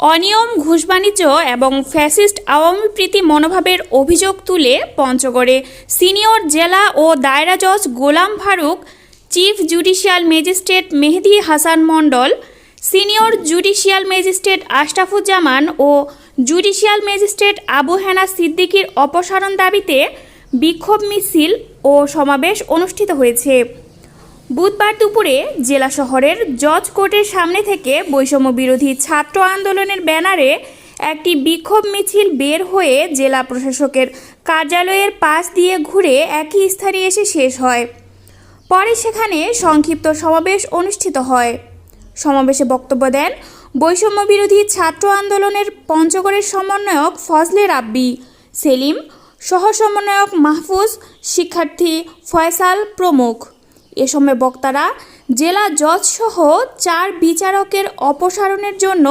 অনিয়ম ঘুষ বাণিজ্য এবং ফ্যাসিস্ট আওয়ামী প্রীতি মনোভাবের অভিযোগ তুলে পঞ্চগড়ে সিনিয়র জেলা ও দায়রা জজ Golam Faruk, chief judicial magistrate Mehedi Hasan Mondal, senior judicial magistrate Ashrafuzzaman ও জুডিশিয়াল ম্যাজিস্ট্রেট আবু হেনা সিদ্দিকীর অপসারণ দাবিতে বিক্ষোভ মিছিল ও সমাবেশ অনুষ্ঠিত হয়েছে। বুধবার দুপুরে জেলা শহরের জজ কোর্টের সামনে থেকে বৈষম্য বিরোধী ছাত্র আন্দোলনের ব্যানারে একটি বিক্ষোভ মিছিল বের হয়ে জেলা প্রশাসকের কার্যালয়ের পাশ দিয়ে ঘুরে একই স্থানে এসে শেষ হয়। পরে সেখানে সংক্ষিপ্ত সমাবেশ অনুষ্ঠিত হয়। সমাবেশে বক্তব্য দেন বৈষম্য বিরোধী ছাত্র আন্দোলনের পঞ্চগড়ের সমন্বয়ক ফজলে রাব্বি, সেলিম সহ সমন্বয়ক মাহফুজ, শিক্ষার্থী ফয়সাল প্রমুখ। এ সময় বক্তারা জেলা জজসহ চার বিচারকের অপসারণের জন্য